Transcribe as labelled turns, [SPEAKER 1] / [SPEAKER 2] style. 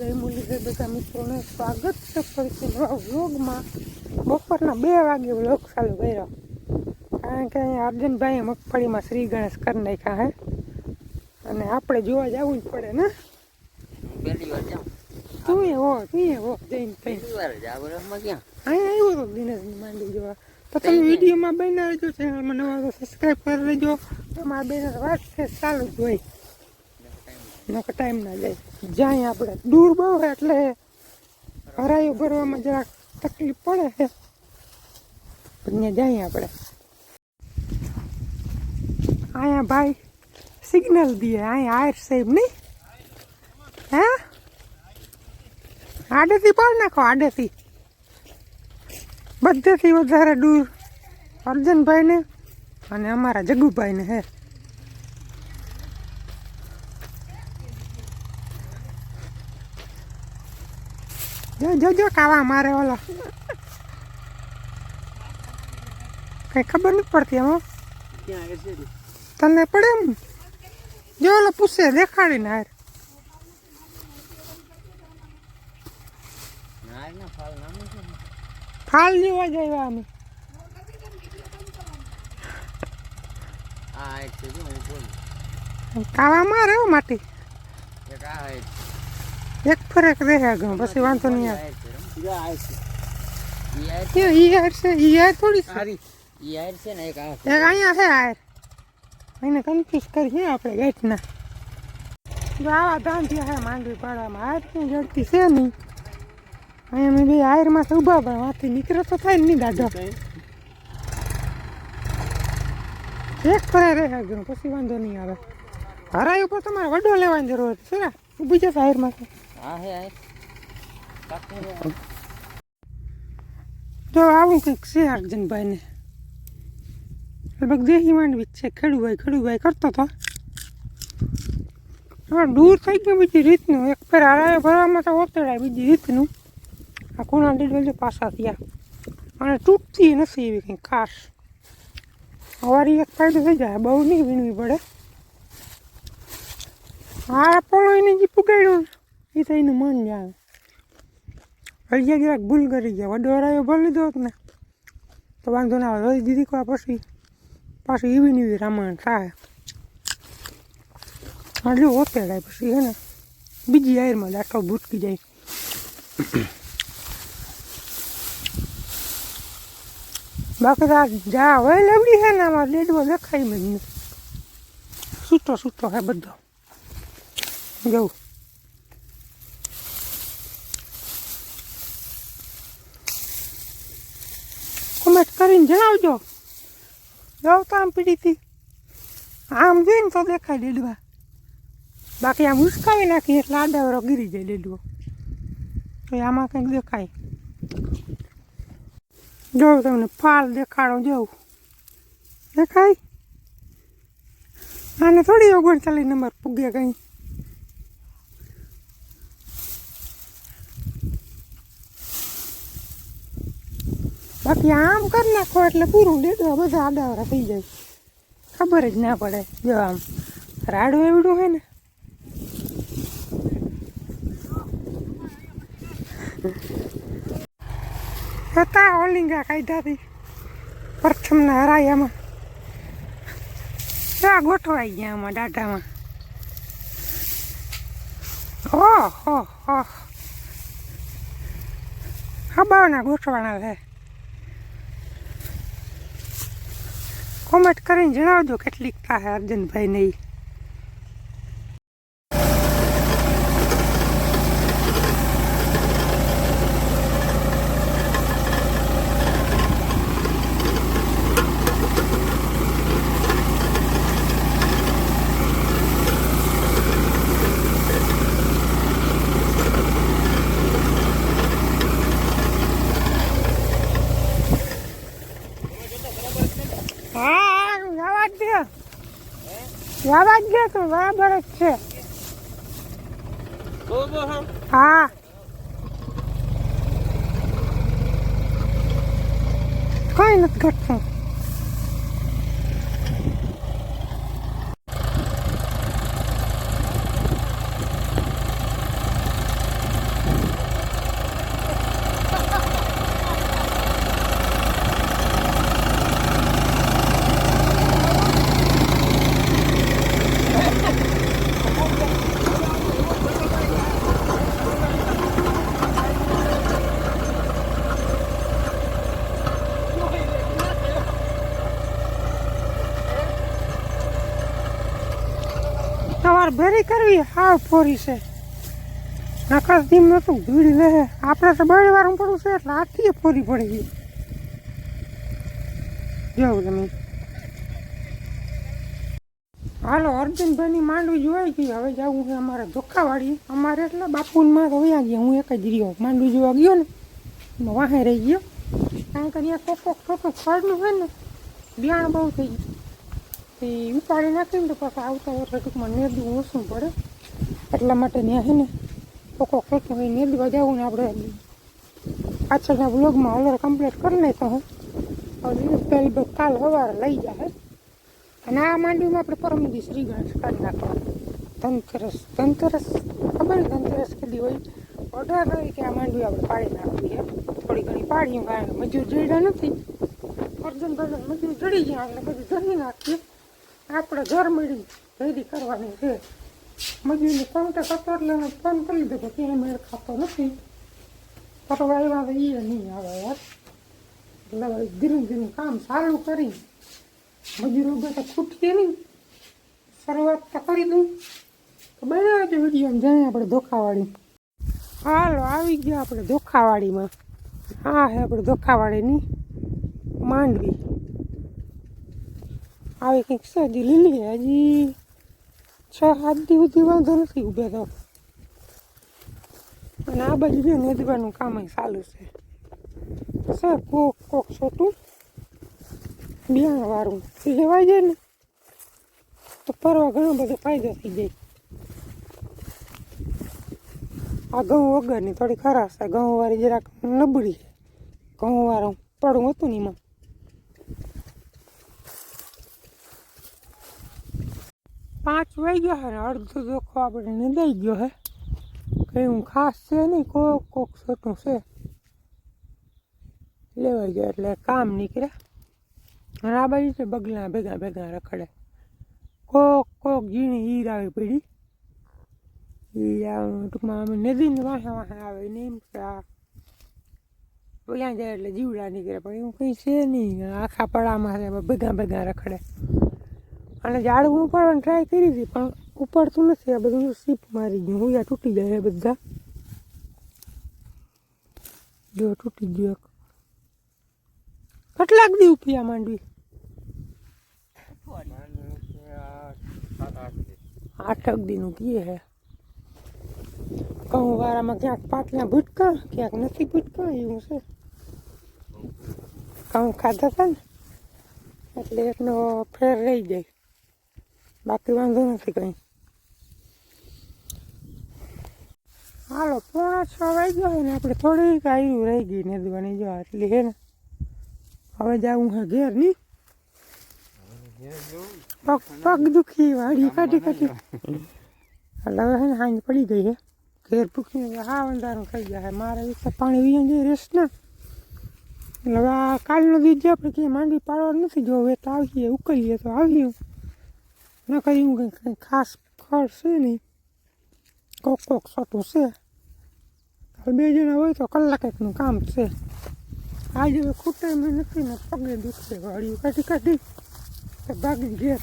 [SPEAKER 1] બધા મિત્રોને સ્વાગત છે. ફરીથી નવા વ્લોગમાં બપોરના બે વાગે વ્લોગ ચાલુ કર્યો. કારણ કે અહીંયા અર્જુનભાઈએ મગફળીમાં શ્રી ગણેશ કરી નાખ્યા હે. અને આપણે જોવા જવું જ પડે ને?
[SPEAKER 2] પહેલી વાર જાઉં
[SPEAKER 1] તું એ હો તું એ હો જઈને
[SPEAKER 2] પહેલી વાર જ ક્યાં
[SPEAKER 1] આવ્યો તો દિનેશની માંડી જોવા. તો તમે વિડીયોમાં રહેજો ચેનલમાં નવા સબસ્ક્રાઈબ કરી લેજો તમારા બેનર વાત છે ચાલુ જ હોય. નકર ટાઈમ ના જાય. જાય આપણે. દૂર બહુ એટલે હરાયું ભરવામાં જરાક તકલીફ પડે છે ત્યાં જાય આપણે. અહીંયા ભાઈ સિગ્નલ દે. અહીંયા આયર સાહેબ નહીં? હે? આડેથી પાડ નાખો, આડેથી. બધેથી વધારે દૂર. અર્જનભાઈને અને અમારા જગુભાઈને હે. જો જો જો કાવા મારે ઓલો. કઈ ખબર નથી પડતી એમાં તને પડે એમ? જો ઓલો પૂછે દેખાડીને હાર.
[SPEAKER 2] ફાલ જોવા છે
[SPEAKER 1] જ આવ્યા અમે કાવા મારે એવું માટી. ફરક રહે આગળ પછી વાંધો નહીં આવે.
[SPEAKER 2] ઈયર છે. ઈ આ એક
[SPEAKER 1] એ ઈ હાર છે ઈ હાર થોડી
[SPEAKER 2] સારી. ઈયર છે ને એક આ
[SPEAKER 1] એક અહીંયા છે આયર એને કન્ફ્યુઝ કરીએ આપણે ગેટના. જો આવા ધાંધિયા હે માંડવી પાડવામાં આયર ક્યાં જડતી છે નહીં. અહીંયા મેં બે હારમાં તો ઊભા પણ વાંથી નીકળે તો થાય ને નહીં દાદો. એક ફરે રહે આગળ પછી વાંધો નહીં આવે. હરાય ઉપર તમારે વડો લેવાની જરૂર છે ને? ઊભી જશે હારમાં
[SPEAKER 2] હે રે
[SPEAKER 1] જો, આવું કંઈક છે અર્જુનભાઈને લગભગ દેહી માંડવી છે, ખેડુભાઈ ખેડુભાઈ કરતો હતો હવે દૂર થઈ ગયું બીજી રીતનું. એક ફેર હરાયો ભરવામાં તો ઓતરાય બીજી રીતનું. આ ખૂણા દીડ પાછા થયા. અને તૂટતી નથી એવી કંઈ ખાસ. સવારી એક ફાયદો થઈ જાય, બહુ નહીં વીણવી પડે. હા પોળો એને જે પુગાડ્યું એ તો એનું મન જાય હજી જરાક ભૂલ કરી ગયા. વડો હરાયો ભરી લીધો હોત ને. તો વાંધો ના આવે. વળી દીદી કહો પછી? પાછી એવી ને રામાયણ થાય. આટલું હોતે ઓતેડાય પછી હે ને. બીજી આયરમાં દાંતો ભૂટકી જાય. બાકી આ જા હવે લેવડી છે ને આમાં લેડવો દેખાય મને સૂતો સૂતો હે બધો. જવું કોમેન્ટ કરીને જણાવજો. ગૌતમ પીડીથી આમ જોઈને તો દેખાય ડેડવા. બાકી આમ ઉસકાવી નાખી એટલે આડાવરો ગીરી જાય ડેડવો. તો આમાં કંઈક દેખાય. જોઉં તમને ફાલ દેખાડો જોઉં દેખાય? આને થોડી ઓગણચાલીસ નંબર પૂગે કંઈ. બાકી આમ કરી નાખો એટલે પૂરું ડેડવા બધા આડાવરા થઈ જાય. ખબર જ ના પડે. જો આમ રાડું એવડું હોય ને. હતા ઓલિંગા કાઢ્યાથી પ્રથમના હરાયામાં. આ ગોઠવાઈ ગયા આમાં દાઢામાં. ઓહ, હો. હો હબાવના ગોઠવાના છે. કોમેન્ટ કરીને જણાવજો કેટલીક થાય અર્જુનભાઈ નહીં હા જવા જ દે જ તો બરાબર જ છે. હા. કઈ નથી ઘટતું ભેરી કરવી, હાવ ફોરી છે. નકર ધીમ નતું ભીડ લે. આપણે તો બળી વારું પડવું છે, એટલે હાથથી ફોરી પડી ગઈ. જોવું તમે. હાલો, અર્જુનભાઈની માંડવી જોવાઈ ગઈ. હવે જવું છે અમારે ધોખાવાળી અમારે એટલે બાપુનમાં તો વયા ગયા. હું એક જ રહ્યો. માંડવી જોવા ગયો ને, એમાં વાહે રહી ગયો. કારણ કે અહીંયા કોક કોક થોડું ફળનું હોય ને, બિયાણ બહુ થઈ ગયું. એ ઉપાડી નાખીને તો પાછા આવતા વર્ષે ટૂંકમાં નેદું ઓછું પડે. એટલા માટે ત્યાં છે ને કોકો કહે કે હોય નેદવા જવું ને આપણે પાછળના બ્લોગમાં ઓલર કમ્પ્લીટ કરી નાખો હું. હવે પહેલી બસ કાલ સવારે લઈ જાય અને આ માંડવીમાં આપણે પરમ દિવસ શ્રી ગણેશ કાઢી નાખવાનું. ધનતેરસ ધનતેરસ, ખબર ધનતેરસ કીધી હોય? ઓર્ડર કરી કે આ માંડવી આપણે પાડી નાખવી થોડી ઘણી પાડીએ કારણ કે મજૂર જડ્યા નથી. અર્જુન ભાઈ મજૂર જડી ગયા એટલે બધું ધરી નાખીએ. આપણે ઘર મળી ભેરી કરવાની છે. મજૂરને કોન્ટેક્ટ હતો એટલે ફોન કરી દીધો કે એ મેળ ખાતો નથી. ફરવા આવ્યા તો એ નહીં આવે યાર. એટલે ધીરે ધીરે કામ સારું કરી. મજૂરો બધા ખૂટતી નહીં. શરૂઆત તો કરી દઉં. તો બનાવજો વીડિયો જાય આપણે ધોખાવાળી હાલો, આવી ગયા આપણે ધોખાવાળીમાં હા, હે આપણે ધોખાવાળીની માંડવી. આવી કંઈક હજી લીલી હજી છ, સાત દિવસ સુધી વાંધો નથી ઊભે તો. અને આ બાજુ બે નેદવાનું કામ ચાલુ છે. છે, કોક કોક છોટું. બિયાણ વાળું. લેવાઈ જાય ને, તો ફરવા ઘણો બધો ફાયદો થઈ જાય. આ ઘઉં વગરની થોડી ખરાબ છે. ઘઉં વાળી જરાક નબળી છે. ઘઉં વાળું પડું હતું ને એમાં. પાંચ વાઈ ગયો છે અડધો ચોખ્ખો આપણે નિંદાઈ ગયો હે. કઈ હું ખાસ છે નહીં, કોક કોક છોટું છે. લેવાઈ ગયો એટલે કામ નીકળે. અને આ બાજુ છે બગલા ભેગા ભેગા રખડે. કોક કોક ઝીણી હીર આવી પડી. ટૂંકમાં નદીની વાહે વાહે આવે ને આ ત્યાં જાય એટલે જીવડા નીકળે, પણ એવું કંઈ છે નહીં. આખા પડામાં ભેગા ભેગા રખડે. અને ઝાડવું ઉપાડવાની ટ્રાય કરી હતી પણ ઉપાડતું નથી. આ બધું સીપ મારી ગયું. હુયા તૂટી જાય બધા. જો તૂટી ગયો એક. કેટલાક દી ઉપી માંડવી? આઠક દીનું કીએ હે. કહું વાળામાં ક્યાંક પાટલા ભૂટકા, ક્યાંક નથી ભૂટકા, એવું છે. કહું, ખાધા હતા ને? એટલે એકનો ફેર રહી જાય. બાકી વાંધો નથી કંઈ. હાલો, પોણા છ વાગ્યા ગયો ને આપણે થોડીક આવ્યું રહી ગઈ નદવાની જો, એટલે હે ને, હવે જાવું હે ઘેર નહીં પગ પગ દુખી, વાડી કાઢી કાઢી. એટલે હવે હે ને, હાંજ પડી ગઈ હે. ઘેર ભૂખીને હા અંધારું થઈ ગયા હે. મારે પાણી વીયા રેસ ના. એટલે કાલનો દિવસ આપણે ક્યાંય માંડી પાડવાનું નથી. જો તો આવીએ ઉકલીએ તો આવીએ. ન કંઈ એવું કંઈ કંઈ ખાસ ખર છે નહીં કોક કોક સોટું છે બે જણા હોય તો કલાક એકનું કામ છે આજે ખૂટે મેં નથી ને પગે દુખશે વાળ્યું કાઢી કાઢી તો ભાગી ઘેર